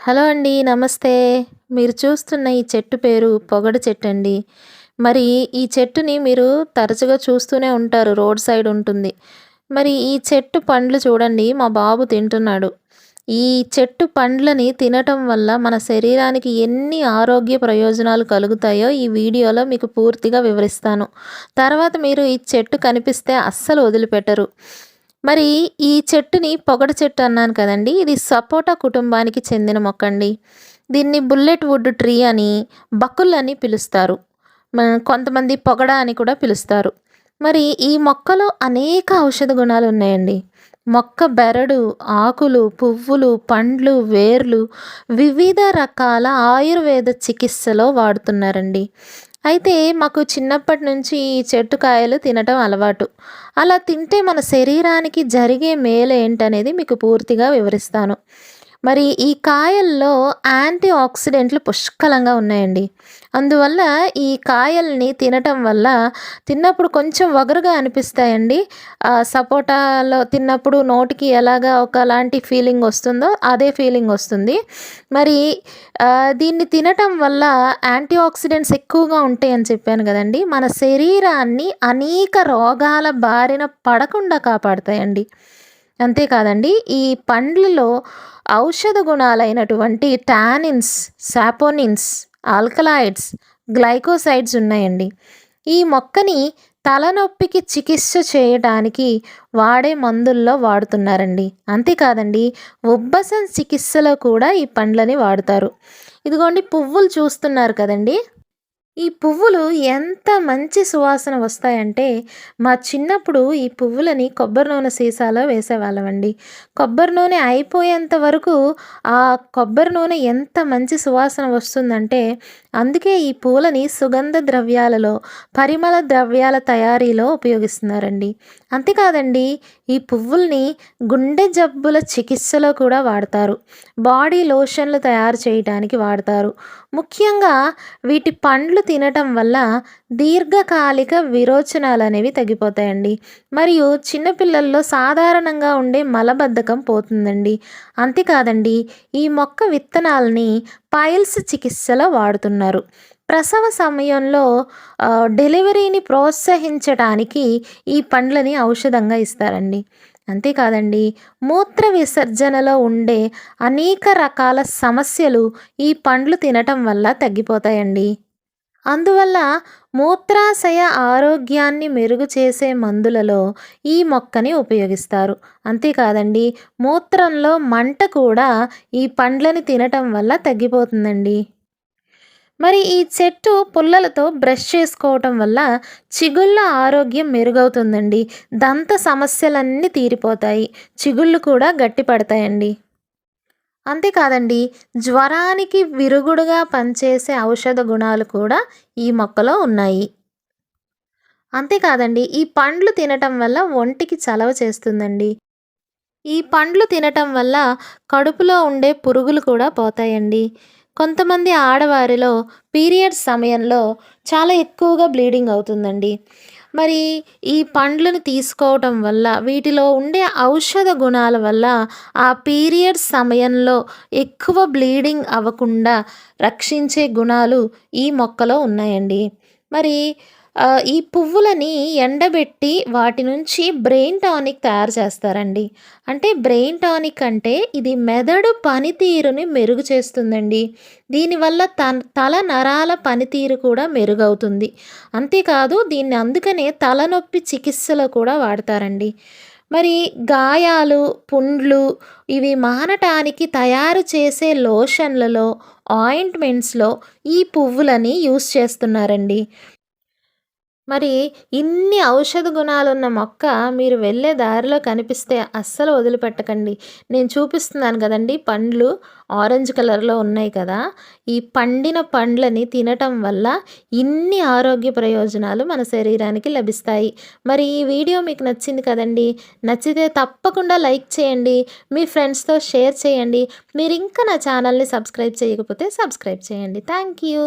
Hello అండి నమస్తే. మీరు చూస్తున్న ఈ చెట్టు పేరు పొగడు చెట్టు అండి మరి ఈ చెట్టుని మీరు తరచుగా చూస్తూనే ఉంటారు రోడ్ సైడ్ ఉంటుంది. మరి ఈ చెట్టు పండ్లు చూడండి మా బాబు తింటున్నాడు. ఈ చెట్టు పండ్లని తినటం వల్ల మన శరీరానికి ఎన్ని ఆరోగ్య ప్రయోజనాలు కలుగుతాయో ఈ వీడియోలో మీకు పూర్తిగా వివరిస్తాను. తర్వాత మీరు ఈ చెట్టు కనిపిస్తే అస్సలు వదిలిపెట్టరు. మరి ఈ చెట్టుని పొగడ చెట్టు అన్నాను కదండి. ఇది సపోటా కుటుంబానికి చెందిన మొక్క అండి దీన్ని బుల్లెట్ వుడ్ ట్రీ అని బకుల్ అని పిలుస్తారు కొంతమంది పొగడ అని కూడా పిలుస్తారు. మరి ఈ మొక్కలో అనేక ఔషధ గుణాలు ఉన్నాయండి. మొక్క బెరడు ఆకులు పువ్వులు పండ్లు వేర్లు వివిధ రకాల ఆయుర్వేద చికిత్సలో వాడుతున్నారండి. అయితే మాకు చిన్నప్పటి నుంచి ఈ చెట్టు కాయలు తినటం అలవాటు. అలా తింటే మన శరీరానికి జరిగే మేలు ఏంటనేది మీకు పూర్తిగా వివరిస్తాను. మరి ఈ కాయల్లో యాంటీ ఆక్సిడెంట్లు పుష్కలంగా ఉన్నాయండి. అందువల్ల ఈ కాయల్ని తినటం వల్ల తిన్నప్పుడు కొంచెం వగరుగా అనిపిస్తాయండి. సపోటాలో తిన్నప్పుడు నోటికి ఎలాగా ఒకలాంటి ఫీలింగ్ వస్తుందో అదే ఫీలింగ్ వస్తుంది. మరి దీన్ని తినటం వల్ల యాంటీ ఆక్సిడెంట్స్ ఎక్కువగా ఉంటాయని చెప్పాను కదండి. మన శరీరాన్ని అనేక రోగాల బారిన పడకుండా కాపాడుతాయండి. అంతేకాదండి ఈ పండ్లలో ఔషధ గుణాలైనటువంటి టానిన్స్ సాపోనిన్స్ ఆల్కలాయిడ్స్ గ్లైకోసైడ్స్ ఉన్నాయండి. ఈ మొక్కని తలనొప్పికి చికిత్స చేయడానికి వాడే మందుల్లో వాడుతున్నారండి. అంతేకాదండి ఉబ్బసం చికిత్సలో కూడా ఈ పండ్లని వాడుతారు. ఇదిగోండి పువ్వులు చూస్తున్నారు కదండి. ఈ పువ్వులు ఎంత మంచి సువాసన వస్తాయంటే మా చిన్నప్పుడు ఈ పువ్వులని కొబ్బరి నూనె సీసాలో వేసేవాళ్ళమండి. కొబ్బరి నూనె అయిపోయేంత వరకు ఆ కొబ్బరి నూనె ఎంత మంచి సువాసన వస్తుందంటే అందుకే ఈ పూలని సుగంధ ద్రవ్యాలలో పరిమళ ద్రవ్యాల తయారీలో ఉపయోగిస్తున్నారండి. అంతేకాదండి ఈ పువ్వుల్ని గుండె జబ్బుల చికిత్సలో కూడా వాడతారు. బాడీ లోషన్లు తయారు చేయడానికి వాడతారు. ముఖ్యంగా వీటి పండ్లు తినటం వల్ల దీర్ఘకాలిక విరోచనాలు అనేవి తగ్గిపోతాయండి. మరియు చిన్నపిల్లల్లో సాధారణంగా ఉండే మలబద్ధకం పోతుందండి. అంతేకాదండి ఈ మొక్క విత్తనాలని పైల్స్ చికిత్సలో వాడుతున్నారు. ప్రసవ సమయంలో డెలివరీని ప్రోత్సహించడానికి ఈ పండ్లని ఔషధంగా ఇస్తారండి. అంతేకాదండి మూత్ర విసర్జనలో ఉండే అనేక రకాల సమస్యలు ఈ పండ్లు తినటం వల్ల తగ్గిపోతాయండి. అందువల్ల మూత్రాశయ ఆరోగ్యాన్ని మెరుగు చేసే మందులలో ఈ మొక్కని ఉపయోగిస్తారు. అంతేకాదండి మూత్రంలో మంట కూడా ఈ పండ్లని తినటం వల్ల తగ్గిపోతుందండి. మరి ఈ చెట్టు పుల్లలతో బ్రష్ చేసుకోవటం వల్ల చిగుళ్ళ ఆరోగ్యం మెరుగవుతుందండి. దంత సమస్యలన్నీ తీరిపోతాయి. చిగుళ్ళు కూడా గట్టిపడతాయండి. అంతేకాదండి జ్వరానికి విరుగుడుగా పనిచేసే ఔషధ గుణాలు కూడా ఈ మొక్కలో ఉన్నాయి. అంతేకాదండి ఈ పండ్లు తినటం వల్ల ఒంటికి చలవ చేస్తుందండి. ఈ పండ్లు తినటం వల్ల కడుపులో ఉండే పురుగులు కూడా పోతాయండి. కొంతమంది ఆడవారిలో పీరియడ్స్ సమయంలో చాలా ఎక్కువగా బ్లీడింగ్ అవుతుందండి. మరి ఈ పండ్లను తీసుకోవటం వల్ల వీటిలో ఉండే ఔషధ గుణాల వల్ల ఆ పీరియడ్స్ సమయంలో ఎక్కువ బ్లీడింగ్ అవ్వకుండా రక్షించే గుణాలు ఈ మొక్కలో ఉన్నాయండి. మరి ఈ పువ్వులని ఎండబెట్టి వాటి నుంచి బ్రెయిన్ టానిక్ తయారు చేస్తారండి. అంటే బ్రెయిన్ టానిక్ అంటే ఇది మెదడు పనితీరుని మెరుగు చేస్తుందండి. దీనివల్ల తల నరాల పనితీరు కూడా మెరుగవుతుంది. అంతేకాదు దీన్ని అందుకనే తలనొప్పి చికిత్సలో కూడా వాడతారండి. మరి గాయాలు పుండ్లు ఇవి మానటానికి తయారు చేసే లోషన్లలో ఆయింట్మెంట్స్లో ఈ పువ్వులని యూస్ చేస్తున్నారండి. మరి ఇన్ని ఔషధ గుణాలున్న మొక్క మీరు వెళ్ళే దారిలో కనిపిస్తే అస్సలు వదిలిపెట్టకండి. నేను చూపిస్తున్నాను కదండి పండ్లు ఆరెంజ్ కలర్లో ఉన్నాయి కదా. ఈ పండిన పండ్లని తినటం వల్ల ఇన్ని ఆరోగ్య ప్రయోజనాలు మన శరీరానికి లభిస్తాయి. మరి ఈ వీడియో మీకు నచ్చింది కదండి నచ్చితే తప్పకుండా లైక్ చేయండి మీ ఫ్రెండ్స్తో షేర్ చేయండి. మీరు ఇంకా నా ఛానల్ని సబ్స్క్రైబ్ చేయకపోతే సబ్స్క్రైబ్ చేయండి. Thank you